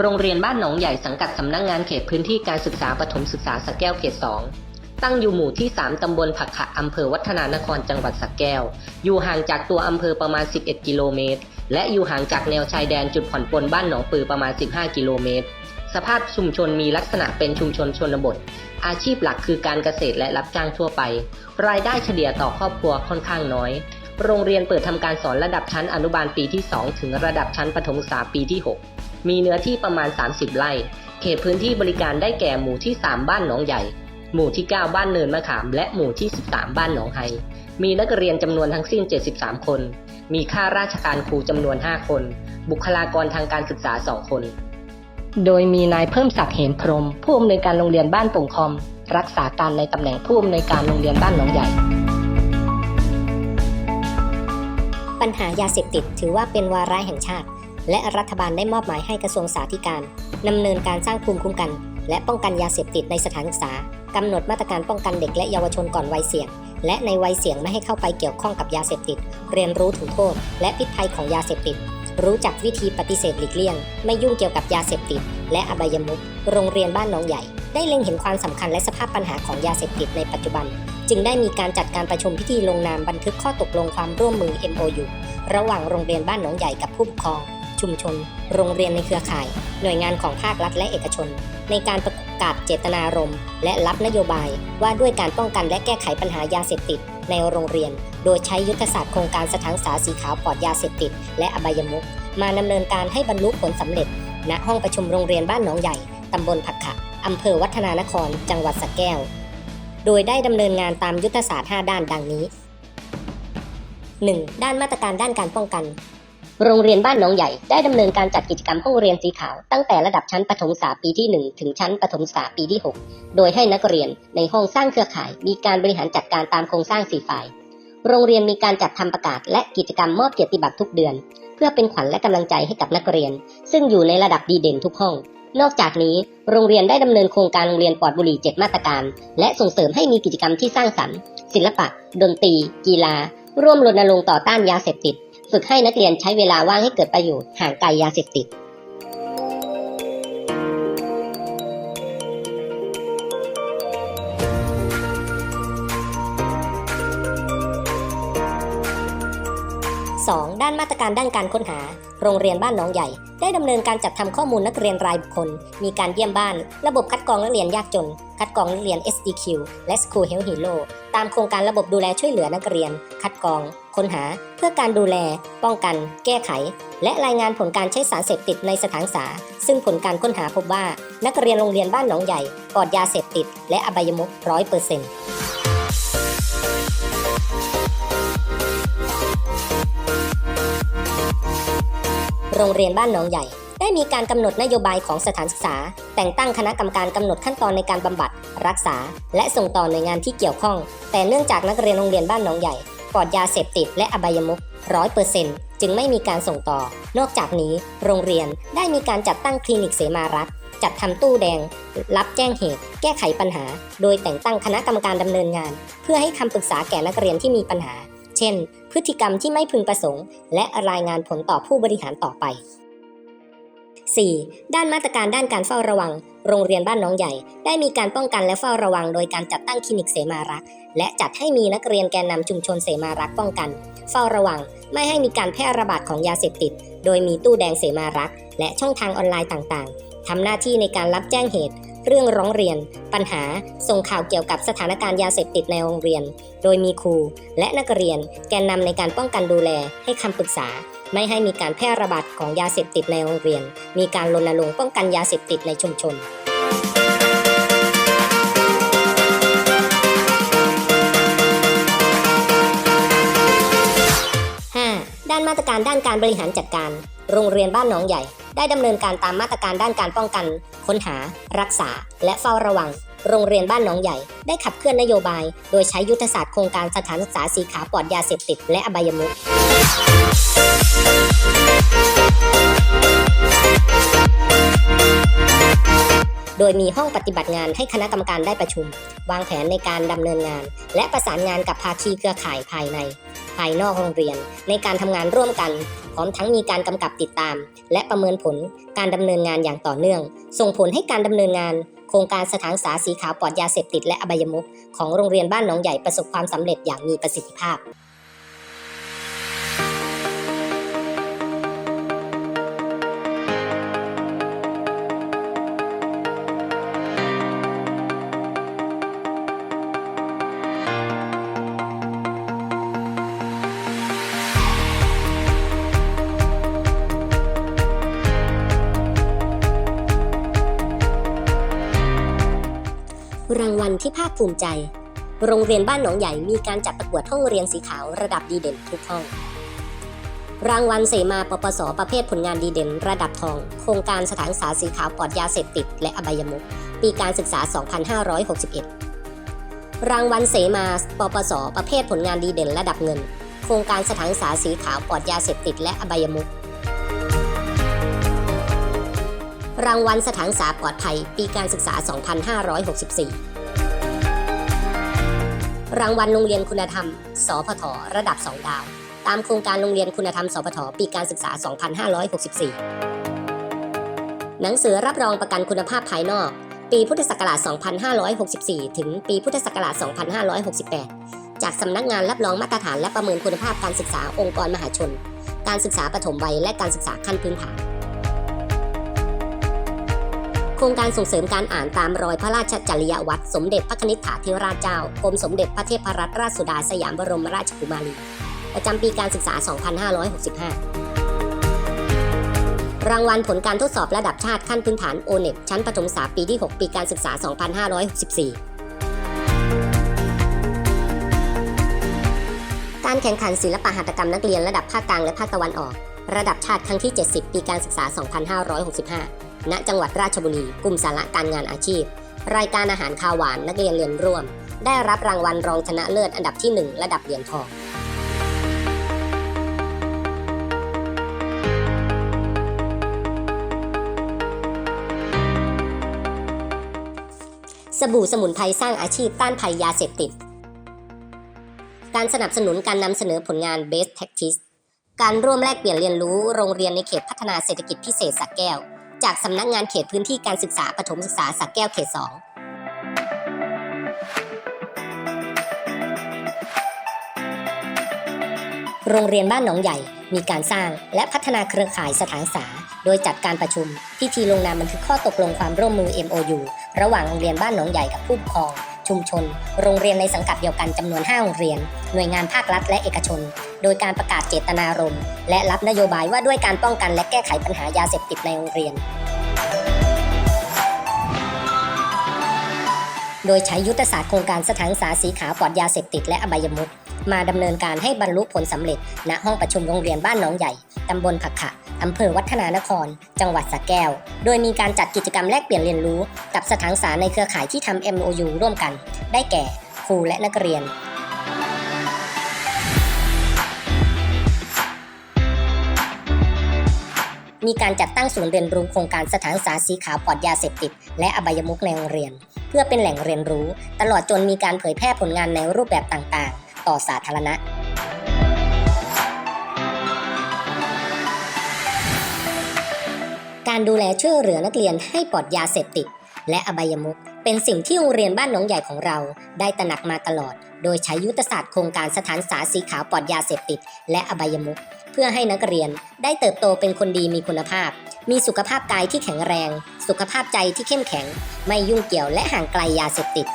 โรงเรียนบ้านหนองใหญ่สังกัดสำนักงงานเขตพื้นที่การศึกษาปฐมศึกษาสแก้วเขต 2 ตั้งอยู่หมู่ที่ 3 ตำบลผักขะอำเภอวัฒนานครจังหวัดสแก้ว อยู่ห่างจากตัวอำเภอประมาณ 11 กิโลเมตร และอยู่ห่างจากแนวชายแดนจุดผ่อนปลนบ้านหนองปือประมาณ 15 กิโลเมตร สภาพชุมชนมีลักษณะเป็นชุมชนชนบท อาชีพหลักคือการเกษตรและรับจ้างทั่วไป รายได้เฉลี่ยต่อครอบครัวค่อนข้างน้อยโรงเรียนเปิดทำการสอนระดับชั้นอนุบาลปีที่ 2 ถึงระดับชั้นประถมศึกษาปีที่ 6 มีเนื้อที่ประมาณ 30 ไร่ เขตพื้นที่บริการได้แก่หมู่ที่ 3 บ้านหนองใหญ่ หมู่ที่ 9 บ้านเนินมะขาม และหมู่ที่ 13 บ้านหนองไฮ มีนักเรียนจำนวนทั้งสิ้น 73 คน มีข้าราชการครูจำนวน 5 คน บุคลากรทางการศึกษา 2 คน โดยมีนายเพิ่มศักดิ์เหมพรม ผู้อำนวยการโรงเรียนบ้านป่งคอม รักษาการในตำแหน่งผู้อำนวยการโรงเรียนบ้านหนองใหญ่ปัญหายาเสพติดถือว่าเป็นวาระแห่งชาติ และรัฐบาลได้มอบหมายให้กระทรวงสาธารณสุขดำเนินการสร้างภูมิคุ้มกัน และป้องกันยาเสพติดในสถานศึกษากำหนดมาตรการป้องกันเด็กและเยาวชนก่อนวัยเสี่ยง และในวัยเสี่ยงไม่ให้เข้าไปเกี่ยวข้องกับยาเสพติด เรียนรู้ถึงโทษ และพิษภัยของยาเสพติด รู้จักวิธีปฏิเสธหลีกเลี่ยง ไม่ยุ่งเกี่ยวกับยาเสพติด และอบายมุขโรงเรียนบ้านหนองใหญ่ ได้เล็งเห็นความสำคัญและสภาพปัญหาของยาเสพติดในปัจจุบัน จึงได้มีการจัดการประชุมพิธีลงนามบันทึกข้อตกลงความร่วมมือ MOU ระหว่างโรงเรียนบ้านหนองใหญ่กับผู้ปกครอง ชุมชน โรงเรียนในเครือข่าย หน่วยงานของภาครัฐและเอกชน ในการประกาศเจตนารมณ์และรับนโยบายว่าด้วยการป้องกันและแก้ไขปัญหายาเสพติด ในโรงเรียน โดยใช้ยุทธศาสตร์โครงการสถานศึกษาสีขาวปลอดยาเสพติด และอบายมุขมาดำเนินการให้บรรลุผลสำเร็จ ณห้องประชุมโรงเรียนบ้านหนองใหญ่ตำบลผักขะอำเภอวัฒนานคร จังหวัดสระแก้ว โดยได้ดำเนินงานตามยุทธศาสตร์ 5 ด้านดังนี้ 1. ด้านมาตรการด้านการป้องกัน โรงเรียนบ้านหนองใหญ่ได้ดำเนินการจัดกิจกรรมห้องเรียนสีขาว ตั้งแต่ระดับชั้นประถมศึกษาปีที่ 1 ถึงชั้นประถมศึกษาปีที่ 6 โดยให้นักเรียนในห้องสร้างเครือข่าย มีการบริหารจัดการตามโครงสร้างสีฝ่าย โรงเรียนมีการจัดทำประกาศ และกิจกรรมมอบเกียรติบัตรทุกเดือน เพื่อเป็นขวัญและกำลังใจให้กับนักเรียน ซึ่งอยู่ในระดับดีเด่นทุกห้อง นอกจากนี้ โรงเรียนได้ดำเนินโครงการโรงเรียนปลอดบุหรี่7มาตรการ และส่งเสริมให้มีกิจกรรมที่สร้างสรรค์ ศิลปะ ดนตรี กีฬา ร่วมรณรงค์ต่อต้านยาเสพติด ฝึกให้นักเรียนใช้เวลาว่างให้เกิดประโยชน์ห่างไกลยาเสพติด 2. ด้านมาตรการด้านการค้นหา โรงเรียนบ้านหนองใหญ่ ได้ดำเนินการจัดทำข้อมูลนักเรียนรายบุคคล มีการเยี่ยมบ้าน ระบบคัดกรองนักเรียนยากจน คัดกรองนักเรียน SDQ และ School Health Hero ตามโครงการระบบดูแลช่วยเหลือนักเรียน คัดกรอง ค้นหาเพื่อการดูแล ป้องกัน แก้ไข และรายงานผลการใช้สารเสพติดในสถานศึกษา ซึ่งผลการค้นหาพบว่า นักเรียนโรงเรียนบ้านหนองใหญ่ปลอดยาเสพติด และอบายมุขร้อยเปอร์เซ็นต์โรงเรียนบ้านหนองใหญ่ ได้มีการกำหนดนโยบายของสถานศึกษา แต่งตั้งคณะกรรมการกำหนดขั้นตอนในการบำบัด รักษา และส่งต่อหน่วยงานที่เกี่ยวข้อง แต่เนื่องจากนักเรียนโรงเรียนบ้านหนองใหญ่ ปลอดยาเสพติดและอบายมุกร้อยเปอร์เซ็นต์จึงไม่มีการส่งต่อ นอกจากนี้ โรงเรียนได้มีการจัดตั้งคลินิกเสมารัก จัดทำตู้แดง รับแจ้งเหตุ แก้ไขปัญหา โดยแต่งตั้งคณะกรรมการดำเนินงาน เพื่อให้คำปรึกษาแก่นักเรียนที่มีปัญหา เช่น พฤติกรรมที่ไม่พึงประสงค์ และรายงานผลต่อผู้บริหารต่อไป 4. ด้านมาตรการด้านการเฝ้าระวัง โรงเรียนบ้านน้องใหญ่ ได้มีการป้องกันและเฝ้าระวัง โดยการจัดตั้งคลินิกเสมารักษ์และจัดให้มีนักเรียนแกนนำชุมชนเสมารักษ์ป้องกัน เฝ้าระวัง ไม่ให้มีการแพร่ระบาดของยาเสพติด โดยมีตู้แดงเสมารักษ์และช่องทางออนไลน์ต่างๆทำหน้าที่ในการรับแจ้งเหตุ เรื่องร้องเรียน ปัญหา ส่งข่าวเกี่ยวกับสถานการณ์ยาเสพติดในโรงเรียน โดยมีครู และนักเรียน แกนนำในการป้องกันดูแลให้คำปรึกษา ไม่ให้มีการแพร่ระบาดของยาเสพติดในโรงเรียน มีการรณรงค์ป้องกันยาเสพติดในชุมชนด้านมาตรการด้านการบริหารจัดการ โรงเรียนบ้านหนองใหญ่ ได้ดำเนินการตามมาตรการด้านการป้องกัน ค้นหา รักษา และเฝ้าระวัง โรงเรียนบ้านหนองใหญ่ ได้ขับเคลื่อนนโยบาย โดยใช้ยุทธศาสตร์โครงการสถานศึกษาสีขาวปลอดยาเสพติดและอบายมุขโดยมีห้องปฏิบัติงานให้คณะกรรมการได้ประชุม วางแผนในการดำเนินงาน และประสานงานกับภาคีเครือข่ายภายใน ภายนอกโรงเรียน ในการทำงานร่วมกัน พร้อมทั้งมีการกำกับติดตาม และประเมินผลการดำเนินงานอย่างต่อเนื่อง ส่งผลให้การดำเนินงาน รงการสถานศึกษาสีขาวปลอดยาเสพติดและอบายมุขของโรงเรียนบ้านหนองใหญ่ประสบความสำเร็จอย่างมีประสิทธิภาพ ที่ภาคภูมิใจ โรงเรียนบ้านหนองใหญ่มีการจัดประกวดห้องเรียนสีขาวระดับดีเด่นทุกห้อง รางวัลเสมาปปส ประเภทผลงานดีเด่น ระดับทอง โครงการสถานศึกษาสีขาวปลอดยาเสพติด และอบายมุขปีการศึกษา 2561 รางวัลเสมาปปส ประเภทผลงานดีเด่น ระดับเงิน โครงการสถานศึกษาสีขาวปลอดยาเสพติด และอบายมุขรางวัลสถานศึกษาปลอดภัย ปีการศึกษา 2564 รางวัลโรงเรียนคุณธรรม สพทระดับ 2 ดาว ตามโครงการโรงเรียนคุณธรรม สพทปีการศึกษา 2564 หนังสือรับรองประกันคุณภาพภายนอก ปีพุทธศักราช 2564 ถึงปีพุทธศักราช 2568 จากสำนักงานรับรองมาตรฐานและประเมินคุณภาพการศึกษาองค์กรมหาชน การศึกษาปฐมวัยและการศึกษาขั้นพื้นฐาน โครงการส่งเสริมการอ่านตามรอยพระราชจริยวัตรสมเด็จพระนิษฐาธิราชเจ้ากรมสมเด็จพระเทพรัตนราชสุดาสยามบรมราชกุมารี ประจำปีการศึกษา 2565 รางวัลผลการทดสอบระดับชาติขั้นพื้นฐานโอเน็ชั้นประถมศึกษาปีที่ 6 ปีการศึกษา 2564การแข่งขันศิลปหัตถกรรมนักเรียนระดับภาคกลางและภาคตะวันออก ระดับชาติครั้งที่ 70 ปีการศึกษา 2565 ณจังหวัดราชบุรีกลุ่มสาระการงานอาชีพ รายการอาหารคาวหวานนักเรียนเรียนร่วม ได้รับรางวัลรองชนะเลิศอันดับที่ 1 ระดับเหรียญทองสบู่สมุนไพรสร้างอาชีพต้านภัยยาเสพติด การสนับสนุนการนำเสนอผลงาน Best Practice การร่วมแลกเปลี่ยนเรียนรู้โรงเรียนในเขตพัฒนาเศรษฐกิจพิเศษสักแก้ว จากสำนักงานเขตพื้นที่การศึกษาปฐมศึกษาสักแก้วเขต2โรงเรียนบ้านหนองใหญ่มีการสร้างและพัฒนาเครือข่ายสถานศึกษา โดยจัดการประชุมพิธีลงนามบันทึกข้อตกลงความร่วมมือ MOU ระหว่างโรงเรียนบ้านหนองใหญ่กับผู้ปกครอง ชุมชน โรงเรียนในสังกัดเดียวกันจำนวน 5 โรงเรียน หน่วยงานภาครัฐและเอกชน โดยการประกาศเจตนารมณ์และรับนโยบายว่าด้วยการป้องกันและแก้ไขปัญหายาเสพติดในโรงเรียน โดยใช้ยุทธศาสตร์โครงการสถานศึกษาสีขาวปลอดยาเสพติดและอบายมุขมาดำเนินการให้บรรลุผลสำเร็จ ณห้องประชุมโรงเรียนบ้านหนองใหญ่ตำบลผักขะ อำเภอวัฒนานคร จังหวัดสระแก้ว โดยมีการจัดกิจกรรมแลกเปลี่ยนเรียนรู้ กับสถานศึกษาในเครือข่ายที่ทำ MOU ร่วมกัน ได้แก่ครูและนักเรียนมีการจัดตั้งศูนย์เรียนรู้โครงการสถานศึกษาสีขาวปลอดยาเสพติด และอบายมุขในโรงเรียน เพื่อเป็นแหล่งเรียนรู้ ตลอดจนมีการเผยแพร่ผลงานในรูปแบบต่างๆ ต่อสาธารณะ การดูแลช่วยเหลือนักเรียนให้ปลอดยาเสพติด และอบายมุขเป็นสิ่งที่โรงเรียนบ้านหนองใหญ่ของเรา ได้ตระหนักมาตลอด โดยใช้ยุทธศาสตร์โครงการสถานศาสีขาวปลอดยาเสพติด และอบายมุขเพื่อให้นักเรียนได้เติบโตเป็นคนดีมีคุณภาพ มีสุขภาพกายที่แข็งแรง สุขภาพใจที่เข้มแข็ง ไม่ยุ่งเกี่ยวและห่างไกลยาเสพติด